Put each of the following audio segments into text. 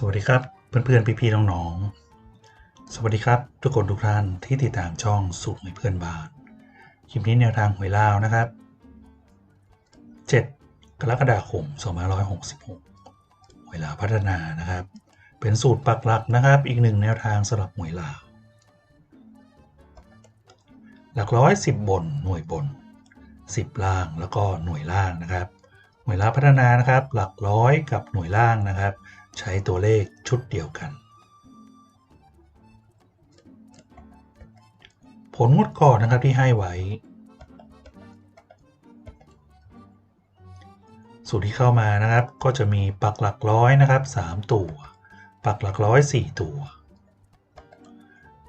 สวัสดีครับเพื่อนๆพี่ๆน้องๆสวัสดีครับทุกคนทุกท่านที่ติดตามช่องสูตรหวยเพื่อนบ้านคลิปนี้แนวทางหวยลาวนะครับ 7 กรกฎาคม2566หวยลาวพัฒนานะครับ เป็นสูตรปักหลักนะครับ อีกหนึ่งแนวทางสำหรับหวยลาว หลักร้อยสิบบนหน่วยบน10ล่างแล้วก็หน่วยล่างนะครับ หน่วยลาพัฒนานะครับ หลักร้อยกับหน่วยล่างนะครับ ใช้ตัวเลขชุดเดียวกัน ผลงวดก่อนนะครับที่ให้ไว้ สูตรที่เข้ามานะครับ ก็จะมีปักหลักร้อยนะครับ 3 ตัว ปักหลักร้อย 4 ตัว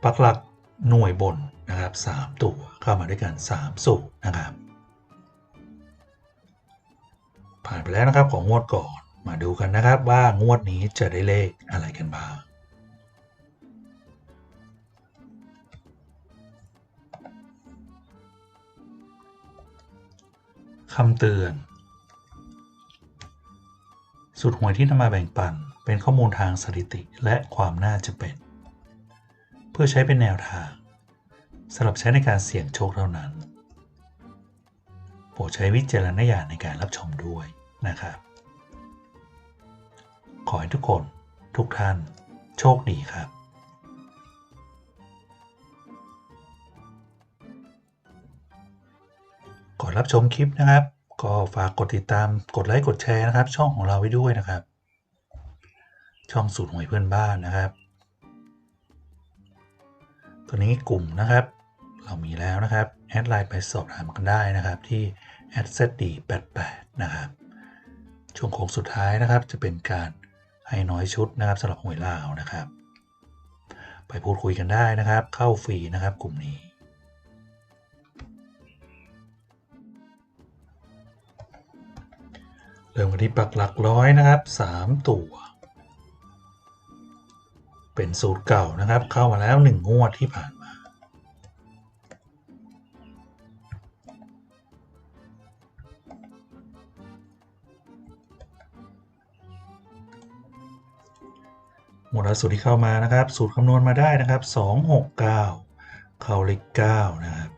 ปักหลักหน่วยบนนะครับ 3 ตัวเข้ามาด้วยกัน 3 สูตรนะครับ ผ่านไปแล้วนะครับของงวดก่อน มาดูกันนะครับว่างวดนี้จะได้เลขอะไรกันบ้างคำเตือนสูตรหวยที่นำมาแบ่งปันเป็นข้อมูลทางสถิติและความน่าจะเป็น เพื่อใช้เป็นแนวทางสำหรับใช้ในการเสี่ยงโชคเท่านั้น โปรดใช้วิจารณญาณในการรับชมด้วยนะครับ ขอให้ทุกคนทุกท่านโชคดีครับก่อนรับชมคลิปนะครับ ก็ฝากกดติดตามกดไลค์กดแชร์นะครับ ช่องของเราไว้ด้วยนะครับ ช่องสูตรหวยเพื่อนบ้านนะครับตัวนี้กลุ่มนะครับ เรามีแล้วนะครับ แอดไลน์ไปสอบถามกันได้นะครับที่ z d 8 8นะครับ ช่วงโค้งสุดท้ายนะครับจะเป็นการ ให้น้อยชุดนะครับสำหรับหวยลาวนะครับ ไปพูดคุยกันได้นะครับ เข้าฟรีนะครับกลุ่มนี้เริ่มกันที่ปักหลักร้อยนะครับ 3 ตัว เป็นสูตรเก่านะครับ เข้ามาแล้ว 1 งวดที่ผ่าน มาหมวดสูตรที่เข้ามานะครับ สูตรคำนวณมาได้นะครับ 269 เข้าเลข9นะครับ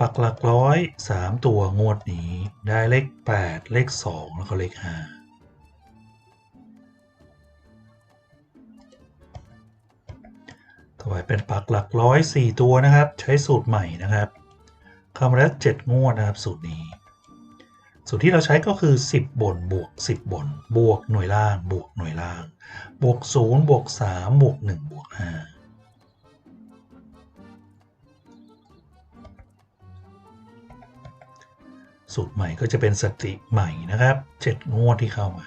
ปักหลักร้อย 3 ตัวงวดนี้ได้เลข 8 เลข 2 แล้วก็เลข 5ต่อไปเป็นปักหลักร้อย4ตัวนะครับ ใช้สูตรใหม่นะครับเข้ามาแล้ว7งวดนะครับ สูตรนี้ สูตรที่เราใช้ก็คือ 10 บนบวก 10 บน บวกหน่วยล่าง บวกหน่วยล่าง บวก 0 บวก 3 บวก 1 บวก 5สูตรใหม่ก็จะเป็นสติใหม่นะครับ 7 งวดที่เข้ามา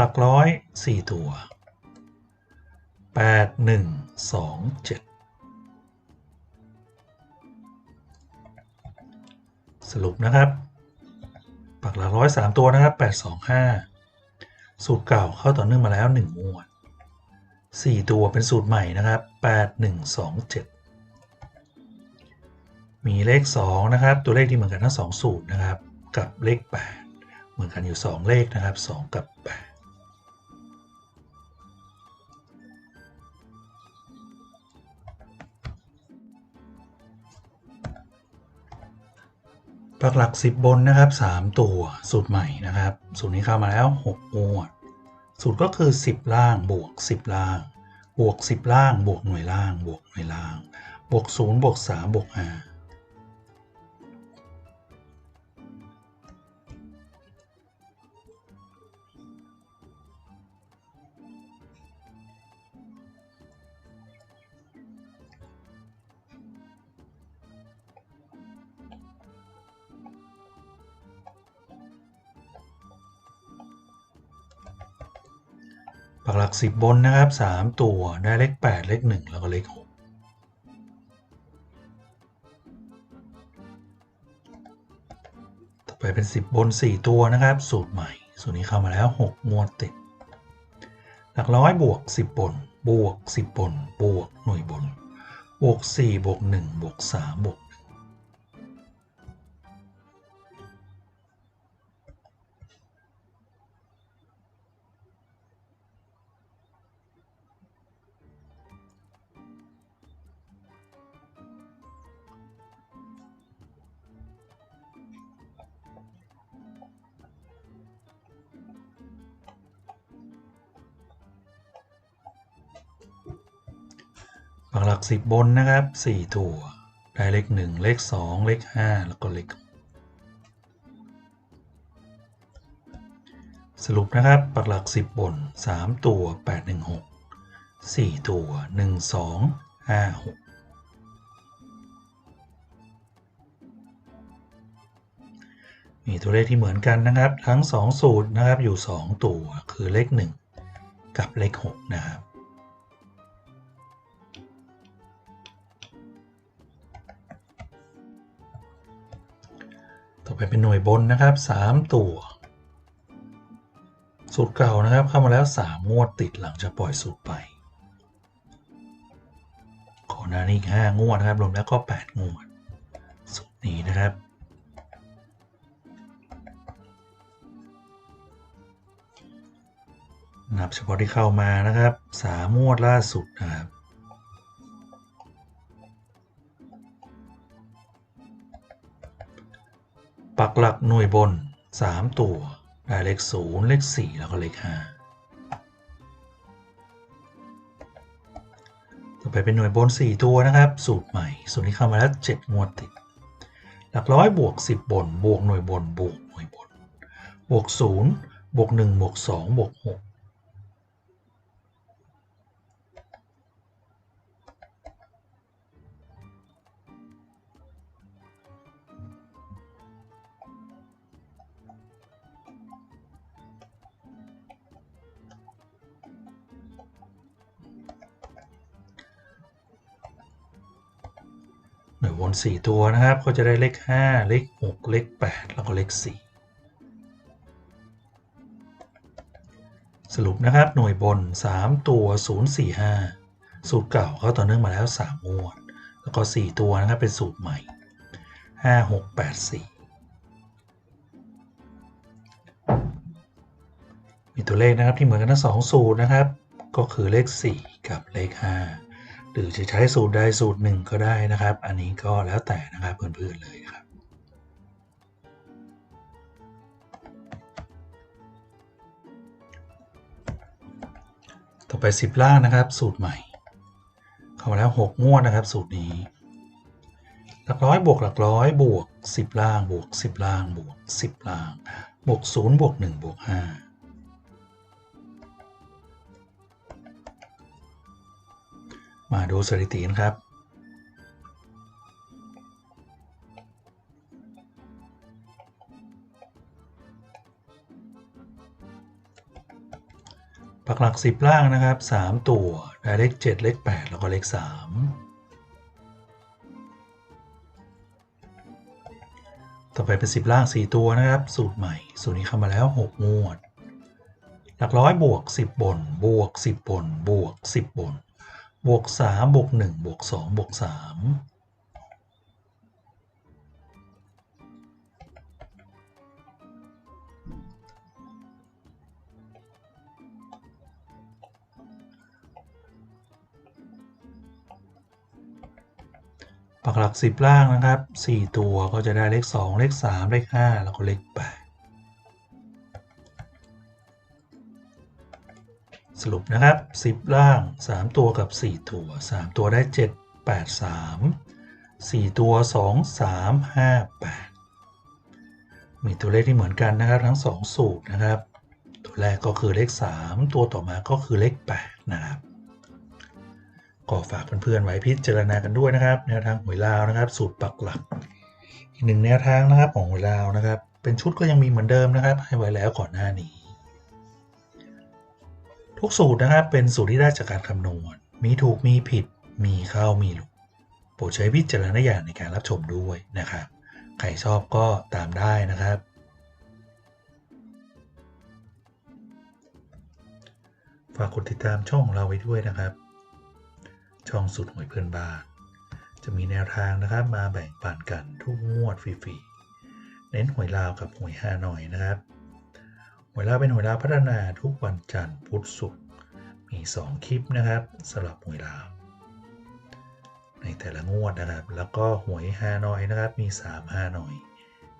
หลักร้อย 4 ตัว 8 1 2 7 สรุปนะครับปักหลักร้อยสามตัวนะครับแปดสองห้าสูตรเก่าเข้าต่อเนื่องมาแล้วหนึ่งวดสี่ตัวเป็นสูตรใหม่นะครับแปดหนึ่งสองเจ็ดมีเลขสองนะครับ ตัวเลขที่เหมือนกันทั้งสองสูตรนะครับ กับเลขแปดเหมือนกันอยู่สองเลขนะครับสองกับแปักหลัก 10 บนนะครับ 3 ตัวสูตรใหม่นะครับ สูตรนี้เข้ามาแล้ว 6 งวด สูตรก็คือ 10 ล่างบวก 10 ล่าง บวก 10 ล่าง บวกหน่วยล่าง บวกหน่วยล่าง บวก 0 บวก 3 บวก 5 ปักหลัก 10 บนนะครับ 3 ตัวได้เลข 8 เลข 1 แล้วก็เลข6ไปเป็น 10 บน 4 ตัวนะครับ สูตรใหม่ สูตรนี้เข้ามาแล้ว 6 งวดติด หลักร้อยบวก 10 บน บวก 10 บน บวกหน่วยบน บวก 4 บวก 1 บวก 3 บวก ปักหลักสิบบนนะครับสี่ตัว ได้เลขหนึ่งเลขสองเลขห้าแล้วก็เลขสรุปนะครับปักหลักสิบบนสามตัวแปดหนึ่งหกสี่ตัวหนึ่งสองห้าหกมีตัวเลขที่เหมือนกันนะครับ ทั้ง 2 สูตรนะครับอยู่ 2 ตัวคือเลข 1 กับเลข 6 นะครับ ไปเป็นหน่วยบนนะครับ 3 ตัว สูตรเก่านะครับเข้ามาแล้ว 3 งวดติดหลังจากปล่อยสูตรไปขอหน้านี้อีก5งวดนะครับรวมแล้วก็ 8 งวด สูตรนี้นะครับนับเฉพาะที่เข้ามานะครับ 3 งวดล่าสุดนะครับ ปักหลักหน่วยบน 3 ตัว ได้เลข 0 เลข 4 แล้วก็เลข 5 ต่อไปเป็นหน่วยบน 4 ตัวนะครับ สูตรใหม่สูตรนี้เข้ามาแล้ว7งวดติด หลักร้อยบวก 10 บน บวกหน่วยบน บวกหน่วยบน บวก 0 บวก 1 บวก 2 บวก 6 หน่วยวน4ตัวนะครับ ก็จะได้เลข 5 เลข 6 เลข 8 แล้วก็เลข 4 สรุปนะครับ หน่วยบน 3 ตัว 045 สูตรเก่าเขาต่อเนื่องมาแล้ว 3 งวด แล้วก็ 4 ตัวนะครับ เป็นสูตรใหม่ 5 6 8 4มีตัวเลขนะครับที่เหมือนกันทั้งสองสูตรนะครับ ก็คือเลข 4 กับเลข 5 หรือจะใช้สูตรใดสูตรหนึ่งก็ได้นะครับ อันนี้ก็แล้วแต่นะครับเพื่อนๆเลยครับ ต่อไป 10 ล่างนะครับ สูตรใหม่ เข้ามาแล้ว 6 งวดนะครับ สูตรนี้ หลักร้อยบวกหลักร้อยบวก 10 ล่างบวก 10 ล่างบวก 10 ล่าง บวก0บวก1บวก5 มาดูสถิตินะครับ ปักหลัก 10 ล่างนะครับ 3 ตัวได้เลข7เลข8 แล้วก็เลข 3 ต่อไปเป็น 10 ล่าง 4 ตัวนะครับ สูตรใหม่ สูตรนี้เข้ามาแล้ว 6 งวด หลักร้อยบวก 10 บน บวก 10 บน บวก 10 บน บวก3บวก1บวก2บวก3ปักหลัก10ล่างนะครับ4ตัวก็จะได้เลข2เลข3เลข5แล้วก็เลข8 สรุปนะครับ 10 ล่าง 3 ตัวกับ 4 ตัว 3 ตัวได้ 7 8 3 4 ตัว 2 3 5 8 มีตัวเลขที่เหมือนกันนะครับทั้ง 2 สูตรนะครับ ตัวแรกก็คือเลข 3 ตัวต่อมาก็คือเลข 8 นะครับก็ฝากเพื่อนๆไว้พิจารณากันด้วยนะครับแนวทางหวยลาวนะครับ สูตรปักหลัก อีกหนึ่งแนวทางนะครับของหวยลาวนะครับ เป็นชุดก็ยังมีเหมือนเดิมนะครับ ให้ไว้แล้วก่อนหน้านี้ ทุกสูตรนะครับเป็นสูตรที่ได้จากการคำนวณ มีถูกมีผิด มีเข้ามีหลุดโปรดใช้วิจารณญาณในการรับชมด้วยนะครับ ใครชอบก็ตามได้นะครับ ฝากกดติดตามช่องของเราไว้ด้วยนะครับ ช่องสุดหวยเพื่อนบ้าน จะมีแนวทางนะครับมาแบ่งปันกันทุกงวดฟรีๆ เน้นหวยลาวกับหวยฮาหน่อยนะครับ หวยลาเป็นหวยลาพัฒนาทุกวันจันทร์พุธศุกร์มี 2 คลิปนะครับสำหรับหวยลา ในแต่ละงวดนะครับ แล้วก็หวยฮานอยนะครับมี 3 ฮานอย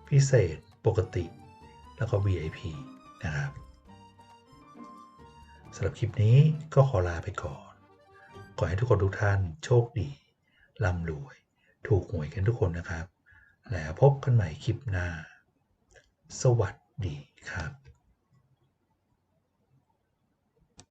พิเศษปกติ แล้วก็ VIP นะครับสำหรับคลิปนี้ก็ขอลาไปก่อน ขอให้ทุกคนทุกท่านโชคดีร่ำรวย ถูกหวยกันทุกคนนะครับ แล้วพบกันใหม่คลิปหน้า สวัสดีครับ